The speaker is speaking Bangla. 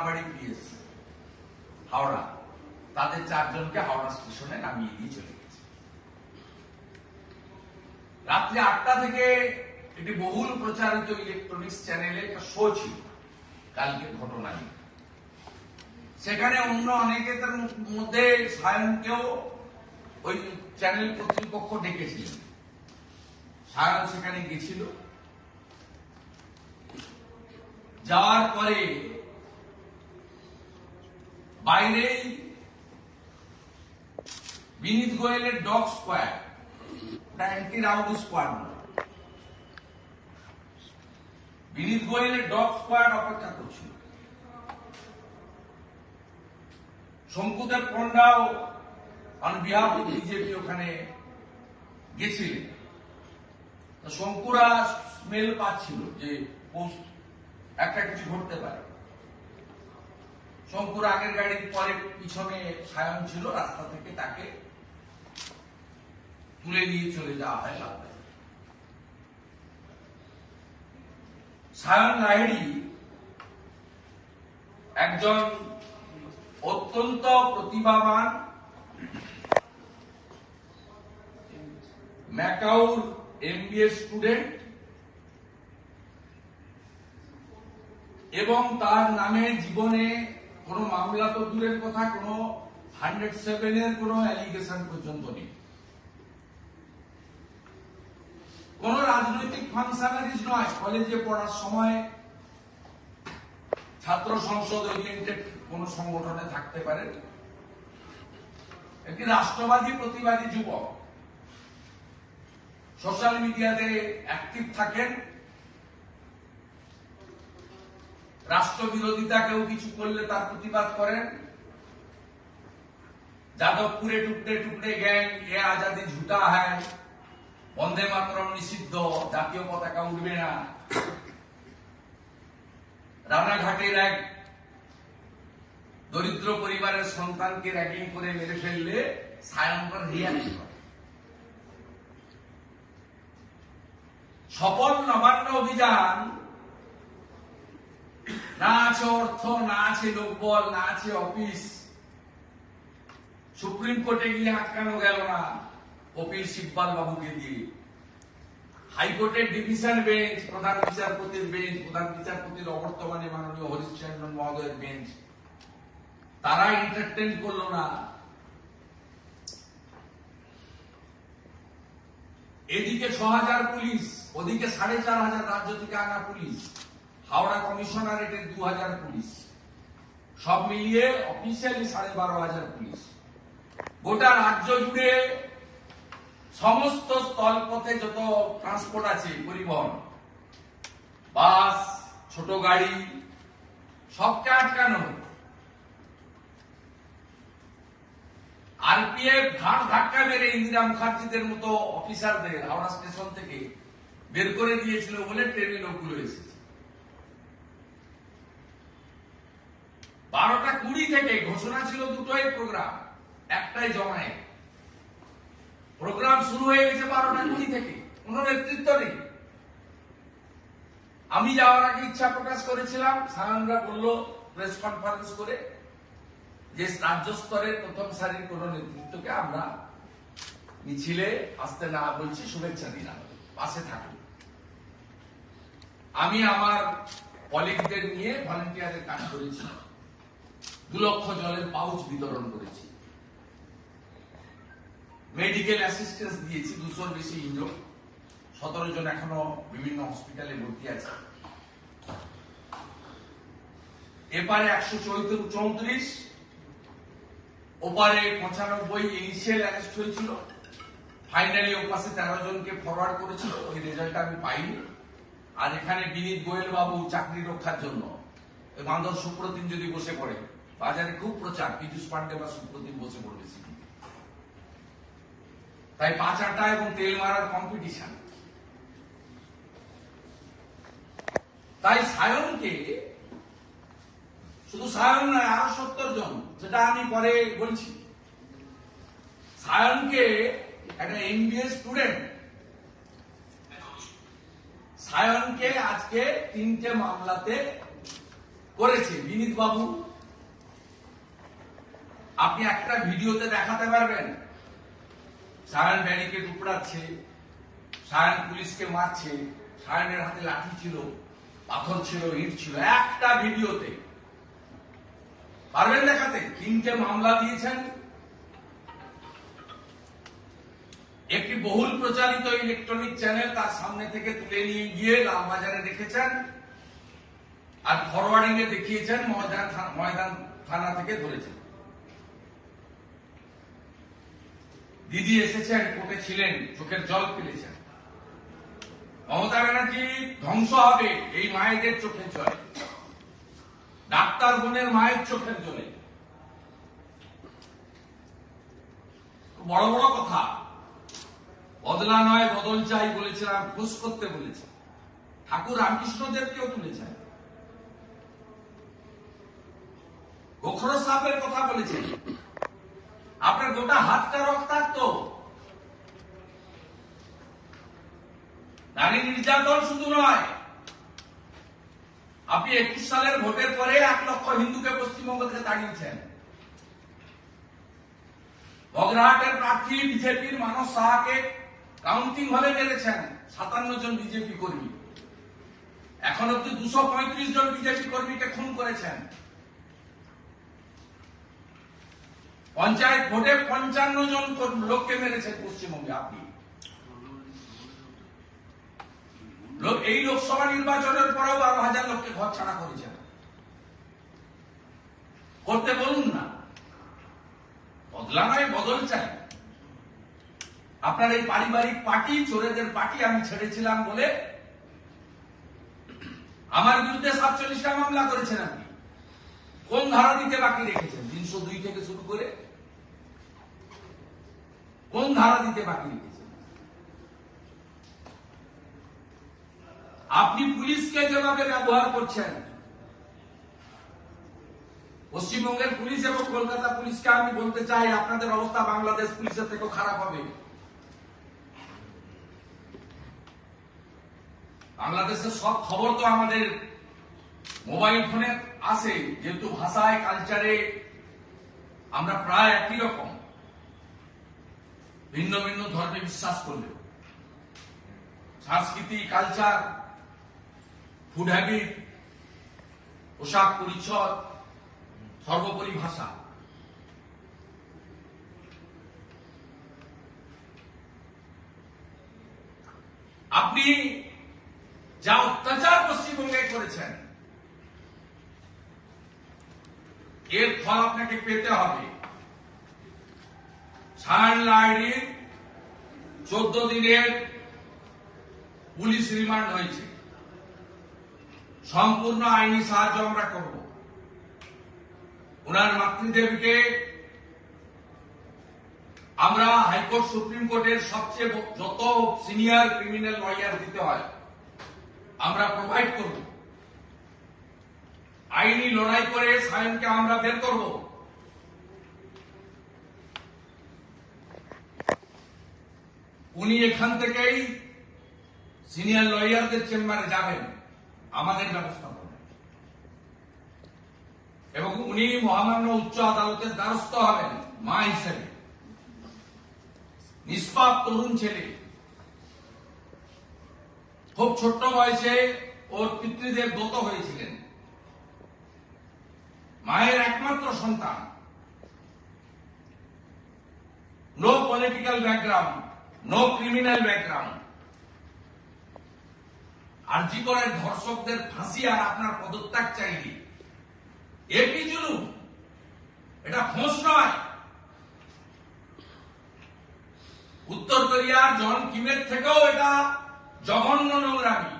বাড়ি পিএস হাওড়া। তাদের চারজনকে হাওড়া স্টেশনে নামিয়ে দিয়ে চলে গেছে। রাত্রি আটটা থেকে একটি বহুল প্রচারিত ইলেকট্রনিক্স চ্যানেলে একটা শো ছিল। কালকের ঘটনা নিয়ে। সেখানে অন্য অনেকের মধ্যে সায়নকেও ওই চ্যানেল কর্তৃপক্ষ ডেকেছিলেন সায়ন সেখানে গেছিল। যাওয়ার পরে বাইরেই বিনীত গোয়েলের ডগ স্কোয়ার। ওটা অ্যান্টি রাউন্ড স্কোয়াড নয়। বিনীত গোয়েলের ডগ স্কোয়াড অপেক্ষা করছিল। শঙ্কুদেব পণ্ডাও অন বিহাফ বিজেপি ওখানে গেছিলেন। শঙ্কুরা স্মেল পাচ্ছিল যে পোস্ট একটা কিছু ঘটতে পারে। শঙ্কুর আগের গাড়ির পরে পিছনে সায়ন ছিল, রাস্তা থেকে তাকে তুলে নিয়ে চলে যাওয়া হয় লালবাগ সায়ন লাহিড়ি একজন অত্যন্ত প্রতিভাবান ম্যাকাউর এমবিএ স্টুডেন্ট এবং তার নামে জীবনে কোনো মামলা তো দূরের কথা, কোনো হান্ড্রেড সেভেনের কোনো অ্যালিগেশন পর্যন্ত নেই। কোন রাজনৈতিক ফাংশনারিজ নয় কলেজে পড়ার সময় ছাত্র সংসদ ওরিয়েন্টেড কোন সংগঠনে থাকতে পারে একটি রাষ্ট্রবাদী প্রতিবাদী যুবক সোশ্যাল মিডিয়াতে অ্যাক্টিভ থাকেন। রাষ্ট্রবিরোধিতা কেউ কিছু করলে তার প্রতিবাদ করেন। যাদবপুরে টুকরে টুকরে গ্যাং, এ আজাদি ঝুটা হ্যায়। বন্দে মাতরম নিষিদ্ধ, জাতীয় পতাকা উঠবে না। রানাঘাটের এক দরিদ্র পরিবারের সন্তানকে র্যাগিং করে মেরে ফেললে করে। সফল নবান্ন অভিযান না আছে অর্থ, না আছে লোকবল, না আছে অফিস। সুপ্রিম কোর্টে গিয়ে আটকানো গেল না কপিল বাবুকে দিয়ে। হাইকোর্টের ডিভিশন বেঞ্চ, প্রধান বিচারপতির বেঞ্চ, প্রধান বিচারপতির অবর্তমানে মাননীয় মহোদয়ের বেঞ্চ। তারা এন্টারটেন করল না। এদিকে ছ হাজার পুলিশ, ওদিকে সাড়ে চার হাজার রাজ্য থেকে আনা পুলিশ। হাওড়া কমিশনারেটের দু হাজার পুলিশ। সব মিলিয়ে অফিসিয়ালি সাড়ে বারো হাজার পুলিশ। গোটা রাজ্য জুড়ে সমস্ত স্থলপথে যত ট্রান্সপোর্ট আছে, পরিবহন বাস ছোট গাড়ি, সবকে আটকানো। আরপিএফ ঘাট ধাক্কা মেরে ইন্দিরা মুখার্জিদের মতো অফিসারদের হাওড়া স্টেশন থেকে বের করে দিয়েছিল বলে ট্রেনে লোকগুলো এসেছে বারোটা কুড়ি থেকে ঘোষণা ছিল দুটোই প্রোগ্রাম একটাই জমায়েত। প্রোগ্রাম শুরু হয়ে গেছে বারোটা কুড়ি থেকে, কোন নেতৃত্ব নেই। আমি যাওয়ার আগে ইচ্ছা প্রকাশ করেছিলাম সায়নরা বলল প্রেস কনফারেন্স করে যে রাজ্য স্তরের প্রথম সারির কোন নেতৃত্বকে আমরা মিছিলে আসতে না বলছি, শুভেচ্ছা দিলাম পাশে থাকুন। আমি আমার কলিগদের নিয়ে ভলেন্টিয়ারের কাজ করেছি। দু লক্ষ জলের পাউচ বিতরণ করেছি। মেডিকেল অ্যাসিস্ট্যান্স দিয়েছি, দুশোর বেশি ইঞ্জোর সতেরো জন এখনও বিভিন্ন হসপিটালে ভর্তি আছে। এপারে একশো চৌত্রিশ, ওপারে পঁচানব্বই ইনিশিয়াল অ্যারেস্ট হয়েছিল। ফাইনালি ওপাশে তেরো জনকে ফরওয়ার্ড করেছিল, ওই রেজাল্ট আমি পাইনি। আর এখানে বিনীত গোয়েল বাবু চাকরি রক্ষার জন্য। বান্দর সুপ্রতিম যদি বসে পড়ে। বাজারে খুব প্রচার, পীযুষ পান্ডে বা সুপ্রতিম বসে পড়বে সিটি তাই পাঁচ আটা এবং তেল মারার কম্পিটিশন তাই সায়নকে, শুধু সায়ন নয়, আরও সত্তর জন, যেটা আমি পরে বলছি। সায়নকে একটা এমবিএ স্টুডেন্ট সায়নকে আজকে তিনটে মামলাতে করেছে বিনীত বাবু আপনি একটা ভিডিওতে দেখাতে পারবেন। সায়ন ব্যারিকেড উপড়াচ্ছে সায়ন পুলিশকে মারছে, সায়নের হাতে লাঠি ছিল, পাথর ছিল, ইট ছিল, একটা ভিডিওতে। পারবেন দেখাতে? তিনটে মামলা দিয়েছেন। একটি বহুল প্রচারিত ইলেকট্রনিক চ্যানেল তার সামনে থেকে তুলে নিয়ে গিয়ে লালবাজারে রেখেছেন আর ফরওয়ার্ডিং এ দেখিয়েছেন ময়দান থানা থেকে ধরেছেন। দিদি এসেছেন কোর্টে ছিলেন, চোখের জল ফেলেছেন। মমতা ব্যানার্জি ধ্বংস হবে, এই মায়েদের চোখের জলে। ডাক্তার বোনের মায়ের চোখের জলে। বড় বড় কথা। বদলা নয়, বদল চাই বলেছিলাম খুশ করতে বলেছে ঠাকুর রামকৃষ্ণদেবকেও তুলেছেন। গোখর সাহেবের কথা বলেছেন। আপনার গোটা হাতটা রক্তাক্ত। নারী নির্যাতন শুধু নয়, আপনি একুশ সালের ভোটের পরে এক লক্ষ হিন্দুকে পশ্চিমবঙ্গ থেকে তাড়িয়েছেন। বগরাহাটের প্রার্থী বিজেপির মানস সাহাকে কাউন্টিং হলে মেরেছেন সাতান্ন জন বিজেপি কর্মী। এখন অব্দি দুশো পঁয়ত্রিশ জন বিজেপি কর্মীকে খুন করেছেন। পঞ্চায়েত ভোটে পঞ্চান্ন জন লোককে মেরেছেন পশ্চিমবঙ্গে, আপনি। এই লোকসভা নির্বাচনের পরেও বারো হাজার লোককে ঘর ছাড়া করেছেন। করতে বলুন না। বদলা নয় বদল চাই। আপনার এই পারিবারিক পার্টি, চোরেদের পার্টি আমি ছেড়েছিলাম বলে আমার বিরুদ্ধে সাতচল্লিশটা মামলা করেছেন আপনি। কোন ধারা দিতে বাকি রেখেছেন? তিনশো দুই থেকে শুরু করে কোন ধারা দিতে বাকি রেখেছেন? আপনি পুলিশকে যেভাবে ব্যবহার করছেন, পশ্চিমবঙ্গের পুলিশ এবং কলকাতা পুলিশকে আমি বলতে চাই, আপনাদের অবস্থা বাংলাদেশ পুলিশের থেকেও খারাপ হবে। বাংলাদেশের সব খবর তো আমাদের মোবাইল ফোনে আসে যেহেতু ভাষায়, কালচারে আমরা প্রায় একই রকম। ভিন্ন ভিন্ন ধর্মে বিশ্বাস করলেও। সংস্কৃতি কালচার ফুড হ্যাবিট পোশাক পরিচ্ছদ সর্বোপরি ভাষা আপনি যা অত্যাচার পশ্চিমবঙ্গে করেছেন এর ফল আপনাকে পেতে হবে। চোদ্দ দিনের পুলিশ রিমান্ড হয়েছে। সম্পূর্ণ আইনি সাহায্য আমরা করব। ওনার মাতৃদেবীকে আমরা হাইকোর্ট সুপ্রিম কোর্টের সবচেয়ে যত সিনিয়র ক্রিমিনাল লয়ার দিতে হয়, আমরা প্রোভাইড করব। আইনি লড়াই করে সায়নকে আমরা বের করব। উনি এখান থেকেই সিনিয়র লয়ারদের চেম্বারে যাবেন। আমাদের ব্যবস্থা করবেন। এবং উনি মহামান্য উচ্চ আদালতের দ্বারস্থ হবেন, মা হিসেবে। নিষ্পাপ তরুণ ছেলে। খুব ছোট্ট বয়সে ওর পিতৃদেব দত হয়েছিলেন। মায়ের একমাত্র সন্তান। No political background no criminal background RG করের ধর্ষকদের ফাঁসি আর আপনার পদত্যাগ চাইলে। এ কি জুলুম এটা ফোঁস নয়। উত্তর কোরিয়ার জন কিমের থেকেও এটা জঘন্য নোংরামি।